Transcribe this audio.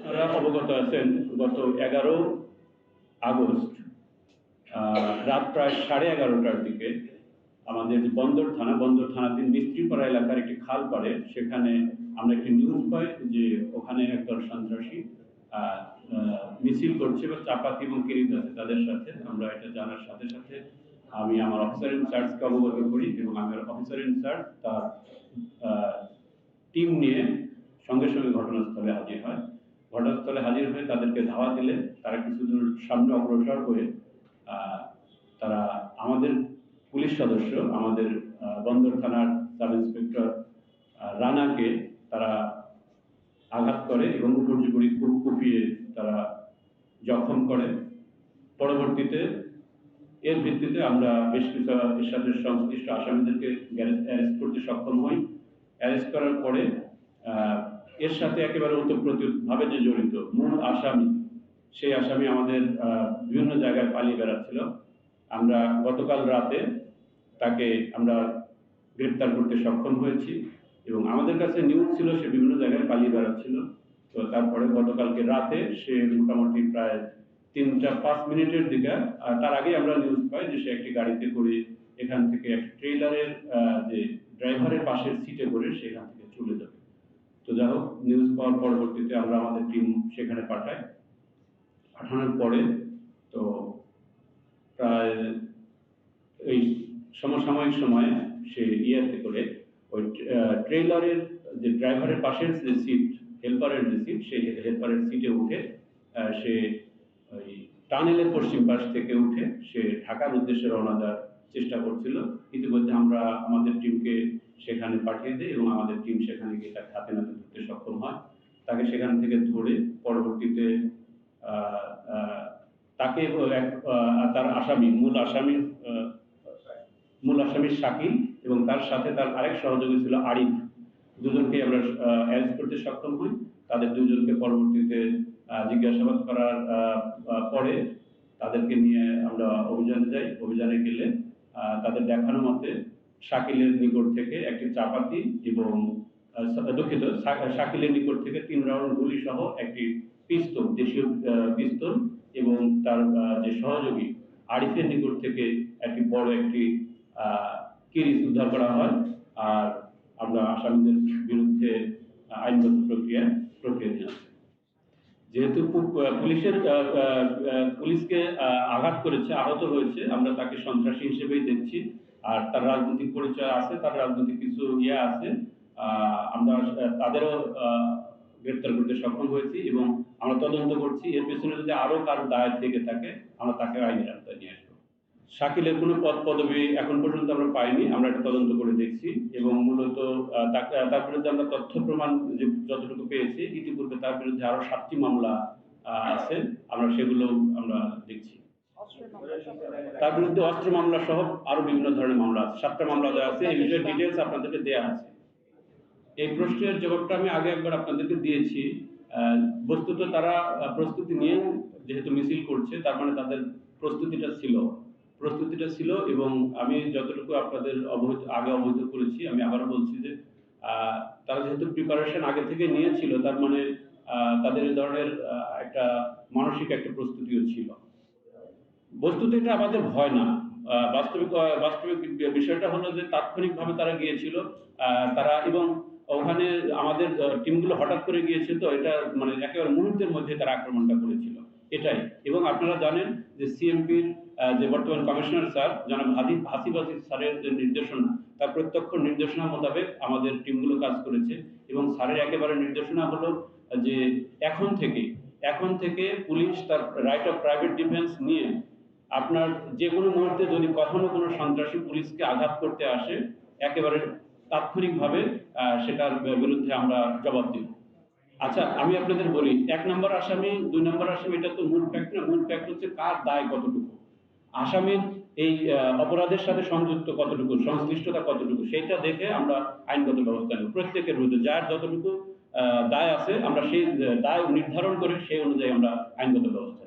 আপনারা অবগত আছেন গত এগারো আগস্ট রাত প্রায় সাড়ে এগারোটার দিকে আমাদের বন্দর থানা, বন্দর থানাতে মিস্ত্রিপাড়া এলাকার একটি খাল পাড়ে, সেখানে আমরা একটি নিউজ পাই যে ওখানে একদল সন্ত্রাসী মিছিল করছে বা চাপাতি এবং কিরিত আছে তাদের সাথে। আমরা এটা জানার সাথে সাথে আমি আমার অফিসার ইনচার্জকে অবগত করি এবং আমার অফিসার ইনচার্জ তার টিম নিয়ে সঙ্গে সঙ্গে ঘটনাস্থলে হাজির হয়। ঘটনাস্থলে হাজির হয়ে তাদেরকে ধাওয়া দিলে তারা কিছু দূর সামনে অগ্রসর হয়ে তারা আমাদের পুলিশ সদস্য, আমাদের বন্দর থানার সাব ইন্সপেক্টর রানাকে তারা আঘাত করে এবং উপর্যুপরি খুব কুপিয়ে তারা জখম করে। পরবর্তীতে এর ভিত্তিতে আমরা বেশ কিছু এর সাথে সংশ্লিষ্ট আসামিদেরকে অ্যারেস্ট করতে সক্ষম হই। অ্যারেস্ট করার পরে এর সাথে একেবারে ওতপ্রোতভাবে যে জড়িত, মূল আসামি, সেই আসামি আমাদের বিভিন্ন জায়গায় পালিয়ে বেড়াচ্ছিল। আমরা গতকাল রাতে তাকে আমরা গ্রেপ্তার করতে সক্ষম হয়েছি এবং আমাদের কাছে নিউজ ছিল সে বিভিন্ন জায়গায় পালিয়ে বেড়াচ্ছিল। তো তারপরে গতকালকে রাতে সে মোটামুটি প্রায় তিনটা পাঁচ মিনিটের দিকে তার আগে আমরা নিউজ পাই যে সে একটি গাড়িতে করে এখান থেকে এক ট্রেলারের যে ড্রাইভারের পাশের সিটে করে সেখান থেকে চলে যাবে। তো যাই হোক নিউজ পাওয়ার পরবর্তীতে আমরা আমাদের টিম সেখানে পাঠাই। পাঠানোর পরে তো প্রায় এই সমসাময়িক সময়ে সে ইয়েতে করে ওই ট্রেলারের যে ড্রাইভারের পাশের যে সিট হেল্পারের যে সিট সেই হেল্পারের সিটে উঠে সে ওই টানেলের পশ্চিম পাশ থেকে উঠে সে ঢাকার উদ্দেশ্যে রওনা দেওয়ার চেষ্টা করছিল। ইতিমধ্যে আমরা আমাদের টিমকে সেখানে পাঠিয়ে দিই এবং আমাদের টিম সেখানে গিয়ে তাকে হাতে নাতে ধরতে সক্ষম হয়। তাকে সেখান থেকে ধরে পরবর্তীতে তাকে এক তার আসামি, মূল আসামি মূল আসামি শাকিল এবং তার সাথে তার আরেক সহযোগী ছিল আরিফ। দুজনকে আমরা অ্যারেস্ট করতে সক্ষম হই। তাদের দুজনকে পরবর্তীতে জিজ্ঞাসাবাদ করার পরে তাদেরকে নিয়ে আমরা অভিযানে যাই। অভিযানে গেলে তাদের দেখানো মতে শাকিলের নিকট থেকে একটি চাপাতি এবং দুঃখিত শাকিলের নিকট থেকে তিন রাউন্ড গুলি সহ একটি পিস্তল, দেশীয় পিস্তল এবং তার যে সহযোগী আরিফের নিকট থেকে একটি বড় একটি কিরিচ উদ্ধার করা হয়। আর আমরা আসামিদের বিরুদ্ধে আইনগত প্রক্রিয়া প্রক্রিয়া নিয়ে যেহেতু পুলিশের পুলিশকে আঘাত করেছে, আহত হয়েছে, আমরা তাকে সন্ত্রাসী হিসেবেই দেখছি। আর তার রাজনৈতিক পরিচয় আছে, তার রাজনৈতিক কিছু ইয়ে আছে। আমরা তাদেরও গ্রেপ্তার করতে সক্ষম হয়েছি এবং আমরা তদন্ত করছি। এর পেছনে যদি আরও কারও দায় থেকে থাকে, আমরা তাকে আইনের আওতায় নিয়ে শাকিলের কোনো পদ পদবি এখন পর্যন্ত আমরা পাইনি, আমরা এটা তদন্ত করে দেখছি এবং মূলত তার বিরুদ্ধে আমরা তথ্য প্রমাণ যে যতটুকু পেয়েছি, ইতিপূর্বে তার বিরুদ্ধে আরও সাতটি মামলা আছে, আমরা সেগুলো আমরা দেখছি। তার বিরুদ্ধে অস্ত্র মামলা সহ আরও বিভিন্ন ধরনের মামলা আছে। সাতটা মামলা দেওয়া আছে, এই বিষয়ে ডিটেলস আপনাদেরকে দেওয়া আছে। এই প্রশ্নের জবাবটা আমি আগে একবার আপনাদেরকে দিয়েছি। বস্তুত তারা প্রস্তুতি নিয়ে যেহেতু মিছিল করছে, তার মানে তাদের প্রস্তুতিটা ছিল। প্রস্তুতিটা ছিল এবং আমি যতটুকু আপনাদের অবহিত আগে অবহিত করেছি, আমি আবারও বলছি যে তারা যেহেতু প্রিপারেশন আগে থেকে নিয়েছিল, তার মানে তাদের এই ধরনের একটা মানসিক একটা প্রস্তুতিও ছিল। বস্তুত এটা আমাদের ভয় না। বাস্তবিক বাস্তবিক বিষয়টা হলো যে, তাৎক্ষণিকভাবে তারা গিয়েছিল তারা এবং ওখানে আমাদের টিমগুলো হঠাৎ করে গিয়েছে তো এটা মানে একেবারে মুহূর্তের মধ্যে তারা আক্রমণটা করেছিল। এটাই। এবং আপনারা জানেন যে সিএমপির যে বর্তমান কমিশনার স্যার, জনাব হাদি হাসিবাসি স্যারের যে নির্দেশনা, তার প্রত্যক্ষ নির্দেশনা মোতাবেক আমাদের টিমগুলো কাজ করেছে এবং স্যারের একেবারে নির্দেশনা হলো যে এখন থেকে এখন থেকে পুলিশ তার রাইট অফ প্রাইভেট ডিফেন্স নিয়ে আপনার যে কোনো মুহূর্তে যদি কখনো কোনো সন্ত্রাসী পুলিশকে আঘাত করতে আসে, একেবারে তাৎক্ষণিকভাবে সেটার বিরুদ্ধে আমরা জবাব দিব। আচ্ছা আমি আপনাদের বলি, এক নম্বর আসামি, দুই নম্বর আসামি, এটা তো মূল ফ্যাক্ট না, মূল ফ্যাক্ট হচ্ছে কার দায় কতটুকু? আসামির এই অপরাধের সাথে সংযুক্ত কতটুকু, সংশ্লিষ্টতা কতটুকু সেটা দেখে আমরা আইনগত ব্যবস্থা নেব। প্রত্যেকের বিরুদ্ধে যার যতটুকু দায় আছে, আমরা সেই দায় নির্ধারণ করে সেই অনুযায়ী আমরা আইনগত ব্যবস্থা